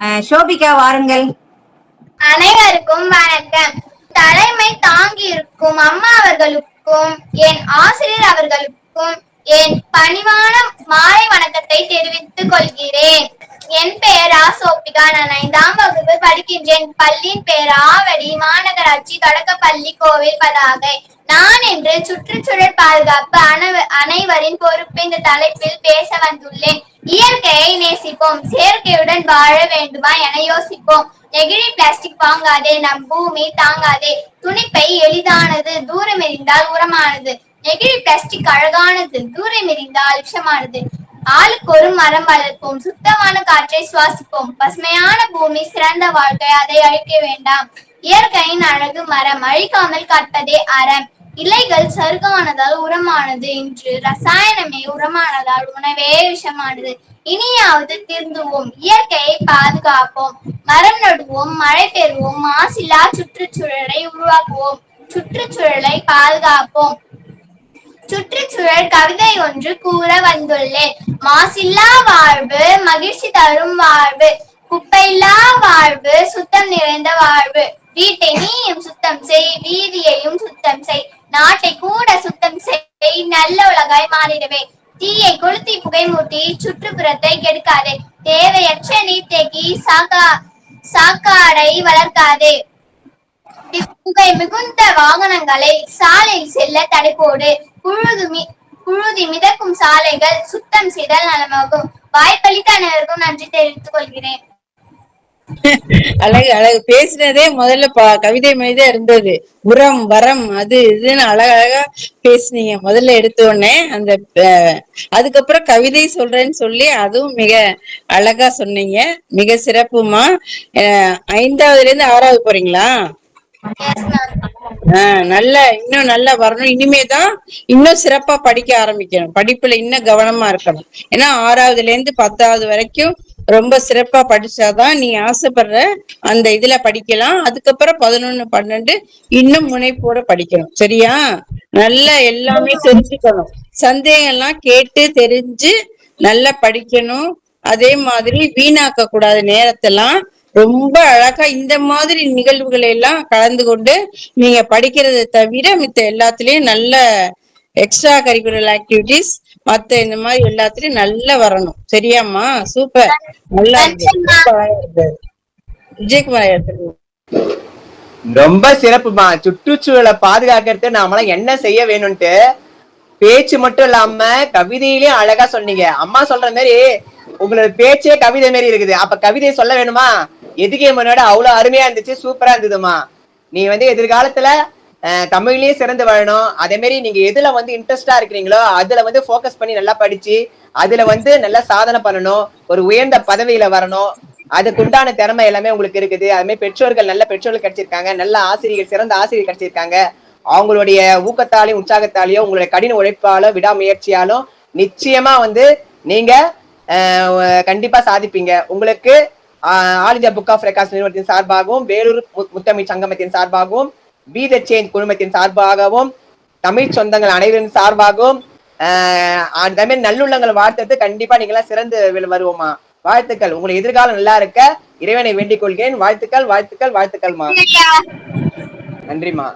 சோபிகா வாருங்கள். அனைவருக்கும் வணக்கம். தலைமை தாங்கி இருக்கும் அம்மா அவர்களுக்கும் என் ஆசிரியர் அவர்களுக்கும் என் பணிவான மாலை வணக்கத்தை தெரிவித்துக் கொள்கிறேன். என் பெயர் ஆ சோபிகா நான் ஐந்தாம் வகுப்பு படிக்கின்றேன். பள்ளியின் பெயர் ஆவடி மாநகராட்சி தொடக்கப்பள்ளி கோவில் பதாகை. நான் இன்று சுற்றுச்சூழல் பாதுகாப்பு அனைவரின் பொறுப்பு இந்த தலைப்பில் பேச வந்துள்ளேன். இயற்கையை நேசிப்போம். செயற்கையுடன் வாழ வேண்டுமா என யோசிப்போம். நெகிழி பிளாஸ்டிக் வாங்காதே நம் பூமி தாங்காதே. துணிப்பை எளிதானது தூரம் எரிந்தால் உரமானது. நெகிழி பிளாஸ்டிக் அழகானது தூரம் எரிந்தால் விஷமானது. ஆளுக்கு ஒரு மரம் வளர்ப்போம். சுத்தமான காற்றை சுவாசிப்போம். பசுமையான பூமி சிறந்த வாழ்க்கை அதை அழிக்க வேண்டாம். இயற்கையின் அழகு மரம் அழிக்காமல் காப்பதே அறம். இலைகள் சருகமானதால் உரமானது. இன்று ரசாயனமே உரமானதால் உணவே விஷமானது. இனியாவது திருந்துவோம். இயற்கையை பாதுகாப்போம். மரம் நடுவோம். மழை பெறுவோம். மாசில்லா சுற்றுச்சூழலை உருவாக்குவோம். சுற்றுச்சூழலை பாதுகாப்போம். சுற்றுச்சூழல் கவிதை ஒன்று கூற வந்துள்ளேன். மாசில்லா வாழ்வு மகிழ்ச்சி தரும் வாழ்வு. குப்பையில்லா வாழ்வு சுத்தம் நிறைந்த வாழ்வு. வீட்டை நீயும் சுத்தம் செய் வீதியையும் சுத்தம் செய். நாட்டை கூட சுத்தம் செய் நல்ல உலகாய் மாறிடவே. தீயை கொளுத்தி புகை மூட்டி சுற்றுப்புறத்தை கெடுக்காதே. தேவையற்ற நீர்த்தேக்கி சாக்கா சாக்காடை வளர்க்காதே. புகை மிகுந்த வாகனங்களை சாலையில் செல்ல தடை போடு புழுது மிதக்கும் சாலைகள் சுத்தம் செய்தல் நலமாகும். வாய்ப்பளித்த அனைவருக்கும் நன்றி தெரிவித்துக் கொள்கிறேன். அழகு அழகு. பேசினதே முதல்ல கவிதை மாதிரிதான் இருந்தது. உரம் வரம் அது இதுன்னு அழகழகா பேசுனீங்க. முதல்ல எடுத்த உடனே அந்த அதுக்கப்புறம் கவிதை சொல்றேன்னு சொல்லி அதுவும் மிக அழகா சொன்னீங்க. மிக சிறப்புமா. ஐந்தாவதுல இருந்து ஆறாவது போறீங்களா? நல்ல இன்னும் நல்லா வரணும். இனிமேதான் இன்னும் சிறப்பா படிக்க ஆரம்பிக்கணும். படிப்புல இன்னும் கவனமா இருக்கணும். ஏன்னா ஆறாவதுல இருந்து பத்தாவது வரைக்கும் ரொம்ப சிறப்பா படிச்சாதான் நீ ஆசைப்படுற அந்த இதுல படிக்கலாம். அதுக்கப்புறம் பதினொன்னு பன்னெண்டு இன்னும் முனைப்போட படிக்கணும். சரியா? நல்லா எல்லாமே தெரிஞ்சுக்கணும். சந்தேகம் எல்லாம் கேட்டு தெரிஞ்சு நல்லா படிக்கணும். அதே மாதிரி வீணாக்க கூடாது நேரத்தெல்லாம் ரொம்ப அழகா இந்த மாதிரி நிகழ்வுகளை எல்லாம் கலந்து கொண்டு நீங்க படிக்கிறதை தவிர மித்த எல்லாத்துலயும் நல்ல எக்ஸ்ட்ரா கரிக்குலர் ஆக்டிவிட்டிஸ் மத்த இந்த மாதிரி எல்லாத்துலயும் நல்லா வரணும். சரியாம்மா? சூப்பர். நல்லா. விஜயகுமார் ரொம்ப சிறப்புமா. சுற்றுச்சூழலை பாதுகாக்கிறது நாமெல்லாம் என்ன செய்ய வேணும்ட்டு பேச்சு மட்டும் இல்லாம கவிதையிலயும் அழகா சொன்னீங்க. அம்மா சொல்ற மாதிரி உங்களோட பேச்சே கவிதை மாதிரி இருக்குது. அப்ப கவிதை சொல்ல வேணுமா? எதுக்கே முன்னாடி அவ்வளவு அருமையா இருந்துச்சு? சூப்பரா இருந்ததுமா. நீ வந்து எதிர்காலத்துல அஹ், தமிழ்லயும் சிறந்து வாழணும். அதே மாதிரி நீங்க எதுல வந்து இன்ட்ரெஸ்டா இருக்கிறீங்களோ அதுல வந்து ஃபோக்கஸ் பண்ணி நல்லா படிச்சு அதுல வந்து நல்லா சாதனை பண்ணணும். ஒரு உயர்ந்த பதவியில வரணும். அதுக்கு உண்டான திறமை எல்லாமே உங்களுக்கு இருக்குது. அது மாதிரி பெற்றோர்கள் நல்ல பெற்றோர்கள் கிடைச்சிருக்காங்க. நல்ல ஆசிரியர்கள் சிறந்த ஆசிரியர் கிடைச்சிருக்காங்க. அவங்களுடைய ஊக்கத்தாலையும் உற்சாகத்தாலையும் உங்களுடைய கடின உழைப்பாலும் விடாமுயற்சியாலும் நிச்சயமா வந்து நீங்க கண்டிப்பா சாதிப்பீங்க. உங்களுக்கு all India book of records நிறுவனத்தின் சார்பாகவும் வேலூர் முத்தமிழ் சங்கமத்தின் சார்பாகவும் பி த சேஞ்ச் குழுமத்தின் சார்பாகவும் தமிழ் சொந்தங்கள் அனைவரின் சார்பாகவும் மாதிரி நல்லுள்ளங்கள் வாழ்த்துறது கண்டிப்பா நீங்களாம் சிறந்து வருவோமா வாழ்த்துக்கள். உங்களுடைய எதிர்காலம் நல்லா இருக்க. இறைவனை வேண்டிக் கொள்கிறேன். வாழ்த்துக்கள் வாழ்த்துக்கள் வாழ்த்துக்கள்மா. நன்றிமா